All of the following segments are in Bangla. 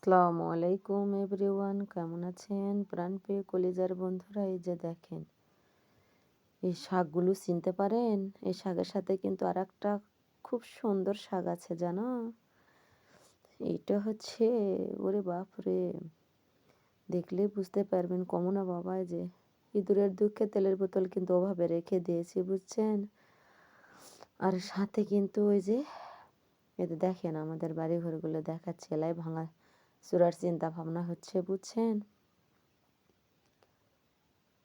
আসসালামু আলাইকুম এভরিওয়ান, কেমন আছেন? প্রাণপ্রিয় কলিজার বন্ধুরা, এই যে দেখেন, এই শাকগুলো চিনতে পারেন? এই শাকের সাথে কিন্তু আর একটা খুব সুন্দর শাক আছে, জানো? এইটা হচ্ছে, ওরে বাপরে, দেখলে বুঝতে পারবেন কমো না বাবা যে ইঁদুরের দুঃখে তেলের বোতল কিন্তু ওভাবে রেখে দিয়েছি, বুঝছেন? আর সাথে কিন্তু ওই যে এতে দেখেন আমাদের বাড়ি ঘরগুলো দেখাচ্ছে, এলাই ভাঙা চূড়ার চিন্তা ভাবনা হচ্ছে, বুঝছেন?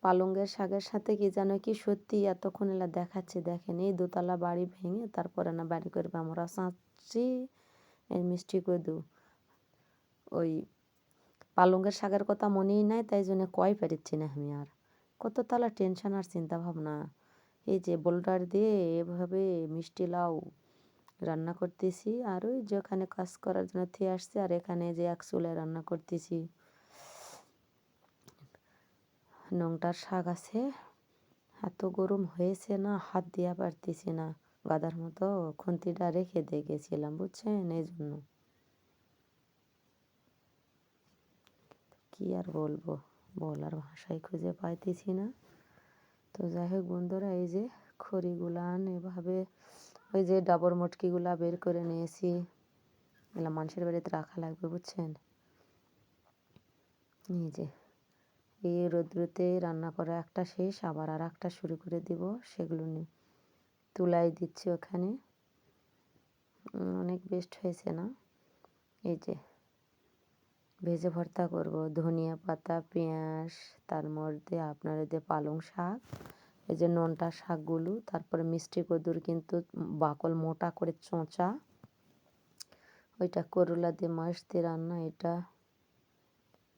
পালঙ্গের শাকের সাথে কি যেন কি সত্যি এতক্ষণ এলা দেখাচ্ছে, দেখেন, এই দোতলা বাড়ি ভেঙে তারপরে না বাড়ি করবে আমরা চাঁচছি এই মিষ্টি কদু। ওই পালঙ্গের শাকের কথা মনেই নাই, তাই জন্য কয় পারিচ্ছি না আমি আর। কত তালা টেনশন আর চিন্তা ভাবনা এই যে বোল্ডার দিয়ে এভাবে মিষ্টি লাউ রান্না করতেছি। আর ওই যেখানে কাজ করার জন্য থিয়ে আসছে, আর এখানে যে এক চুলায় রান্না করতেছি। নোংটার শাক আছে। এত গরম হয়েছে না, হাত দিয়া পারতেছি না। গাদার মতো খুন্তিটা রেখে দিয়ে গেছিলাম, বুঝছেন? এই জন্য। কি আর বলব? বলার ভাষাই খুঁজে পাইতেছি না। তো যাই হোক বন্ধুরা, এই যে খড়িগুলান এভাবে ওই যে ডাবর মটকিগুলা বের করে নিয়েছি। এগুলো মানুষের বাড়িতে রাখা লাগবে, বুঝছেন? এই যে, এই রৌদ্রতে রান্না করা একটা শেষ, আবার আর একটা শুরু করে দিব, সেগুলো নিয়ে তুলাই দিচ্ছি ওখানে। অনেক বেস্ট হয়েছে না? এই যে, ভেজে ভর্তা করব, ধনিয়া পাতা, পেঁয়াজ তার মধ্যে আপনার যে পালং শাক এই যে নোনটা শাকগুলো, তারপরে মিষ্টি কদুর কিন্তু বাকল মোটা করে চোঁচা। ওইটা করলা দিয়ে মাছ দিয়ে রান্না, এটা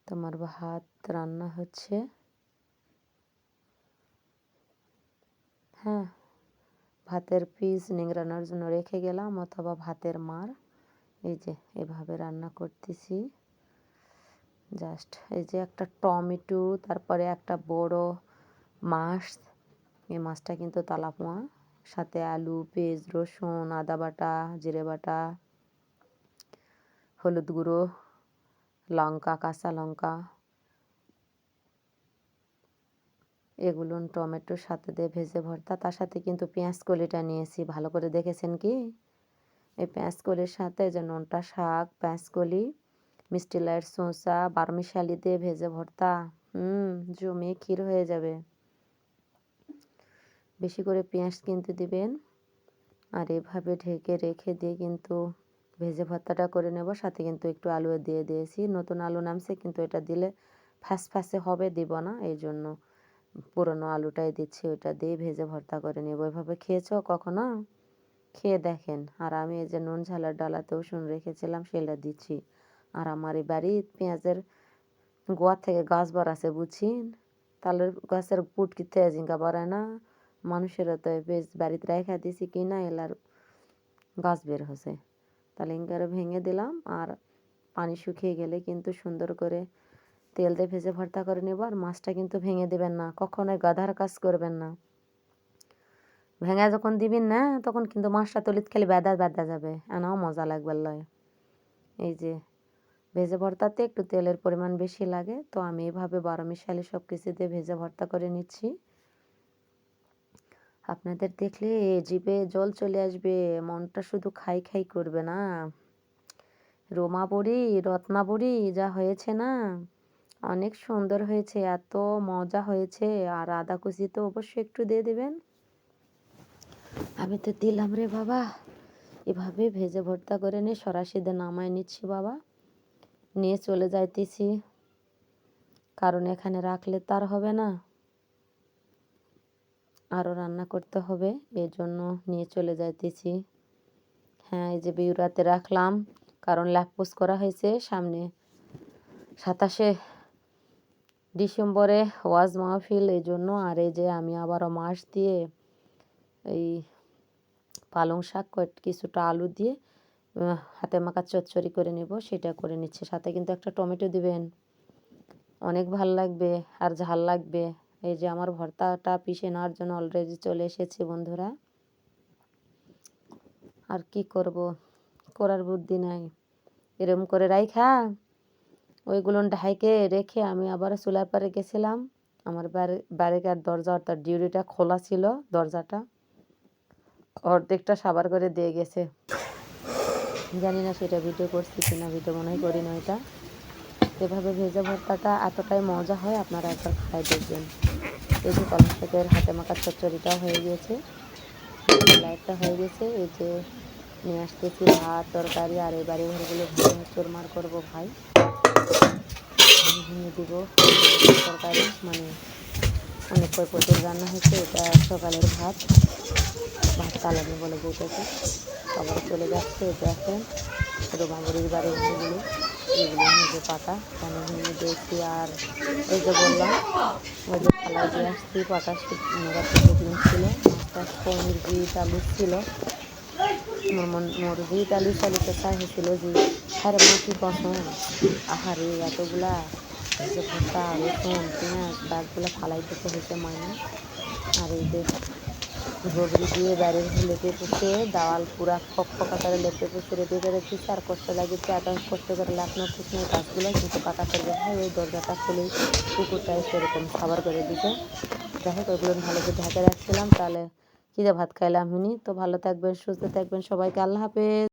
তোমার ভাত রান্না হচ্ছে। হ্যাঁ ভাতের পিস নিংড়ানোর জন্য রেখে গেলাম, অথবা ভাতের মার। এই যে এভাবে রান্না করতেছি। জাস্ট এই যে একটা টমেটো, তারপরে একটা বড় মাছ এই মাছটা কিন্তু তালাপোয়া, সাথে আলু, পেঁয়াজ, রসুন, আদা বাটা, জিরে বাটা, হলুদ গুঁড়ো, লঙ্কা, কাঁচা লঙ্কা, এগুলো টমেটোর সাথে দিয়ে ভেজে ভর্তা। তার সাথে কিন্তু পেঁয়াজ কলিটা নিয়েছি, ভালো করে দেখেছেন কি? এই পেঁয়াজ কলির সাথে যে নোনটা শাক, পেঁয়াজ কলি, মিষ্টি লাইট শসা বারমিশালি দিয়ে ভেজে ভর্তা, হুম জমিয়ে ক্ষীর হয়ে যাবে। বেশি করে পেঁয়াজ কিনতে দিবেন। আর এভাবে ঢেকে রেখে দিয়ে কিন্তু ভেজে ভর্তাটা করে নেব। সাথে কিন্তু একটু আলু দিয়ে দিয়েছি। নতুন আলু নামছে, কিন্তু এটা দিলে ফ্যাস ফ্যাসে হবে, দিব না। এই জন্য পুরনো আলুটাই দিচ্ছি, ওইটা দিয়ে ভেজে ভর্তা করে নেব। এভাবে খেয়েছ কখনো? খেয়ে দেখেন। আর আমি এই যে নুন ঝালার ডালাতেও শুন রেখেছিলাম, সেটা দিচ্ছি। আর আমার এই বাড়ি পেঁয়াজের গোয়া থেকে গাছ বাড়াছে বুঝছেন? তালের গাছের পুটকিতে জিঙ্গা বাড়ায় না? মানুষেরা তো বেশ বাড়িতে রেখা দিছি কি না এলার গাছ বের হয়েছে। তাহলে ইঙ্গারে ভেঙে দিলাম আর পানি শুকিয়ে গেলে কিন্তু সুন্দর করে তেল দিয়ে ভেজে ভর্তা করে নেব আর মাছটা কিন্তু ভেঙে দেবেন না, কখনোই গাধার কাজ করবেন না। ভেঙে যখন দিবেন না, তখন কিন্তু মাছটা তলিত খালি বেদা বেদা যাবে, এনাও মজা লাগবে লয়। এই যে ভেজে ভর্তাতে একটু তেলের পরিমাণ বেশি লাগে, তো আমি এভাবে বারো মিশালি সব কিছু দিয়ে ভেজে ভর্তা করে নিচ্ছি। আপনাদের দেখলে জিভে জল চলে আসবে, মনটা শুধু খাই খাই করবে না। রোমা বড়ি, রত্না বড়ি, যা হয়েছে না? অনেক সুন্দর হয়েছে, এত মজা হয়েছে। আর আদা কুচি তো অবশ্যই একটু দিয়ে দেবেন। আমি তো দিলাম রে বাবা। এভাবে ভেজে ভর্তা করে নিয়ে সরাসিদে নামায় নিচ্ছি বাবা। নিয়ে চলে যাইতেছি। কারণ এখানে রাখলে তার হবে না। রান্না করতে হবে এর জন্য নিয়ে চলে যাইতেছি। হ্যাঁ এই যে বিউরাতে রাখলাম, কারণ ল্যাপপোস করা হয়েছে সামনে সাতাশে ডিসেম্বরে ওয়াজ মাহফিল এই জন্য আর এই যে আমি আবারও মাছ দিয়ে এই পালং শাক কিছুটা আলু দিয়ে হাতে মাখা চচ্চড়ি করে নেব, সেটা করে নিচ্ছে। সাথে কিন্তু একটা টমেটো দিবেন, অনেক ভালো লাগবে আর ঝাল লাগবে। এই যে আমার ভর্তাটা পিষে নেওয়ার জন্য অলরেডি চলে এসেছে বন্ধুরা। আর কি করব? করার বুদ্ধি নাই। এরম করে রাইখা ওইগুলো ঢাইকে রেখে আমি আবার চুলার পারে গেছিলাম। আমার বাড়ি বাড়িকার দরজা অর্থাৎ ডিউরিটা খোলা ছিল দরজাটা। অর্ধেকটা সাবার করে দিয়ে গেছে। জানি না সেটা ভিডিও করছি কিনা ভিডিও মনে হয় করি না এটা এভাবে ভেজা ভর্তাটা এতটাই মজা হয়, আপনারা একবার খাই দেখবেন। এই যে কলম শাকের হাতে মাখার চচ্চড়িটাও হয়ে গিয়েছে। লাইটটা হয়ে গেছে এই যে নিয়ে আসতেছি ভাত, তরকারি, আর এই বাড়ি ঘরগুলো ভেঙে চোরমার করব ভাই। ভেঙে দিব তরকারি মানে অনেক করে প্রচুর রান্না হয়েছে, এটা সকালের ভাত। ভাত চালানি বলে যেটাকে সবাই চলে যাচ্ছে এটা দেখেন রোমাবুড়ির বাড়ি ঘরগুলো এগুলো নিজে পাতা আমি ভেঙে দিয়েছি আর এই যে বললাম, ওই যে থালায় দিয়ে আসছি পাতা থেকে ডিম ছিল? মাছটা পনির আলু ছিল। মোর মন বিট, আলু চালিতে হয়েছিল যে মা, কি পছন্দ আহারে, এতগুলা যে ভর্তা রসুন, পেঁয়াজ, দাগগুলো ফালাই দিতে হয়েছে মাইনে। আর এই যে গোবরি দিয়ে বাড়ির লেপে পুষে দেওয়াল পুরা খক খকাতারে লেপে পুষে রেডি করে আর কষ্ট লাগিয়েছে এত কষ্ট করে লাফনো পুষনে গাছগুলো কিন্তু পাকা করবে ভাই ওই দরজাটা খুলে কুকুরটা সেরকম খাবার করে দিতে যাই হোক ওইগুলো ভালো করে ঢাকে রাখছিলাম, তাহলে কী ভাত খাইলাম হুনি। তো ভালো থাকবেন, সুস্থ থাকবেন সবাইকে, আল্লাহ হাফেজ।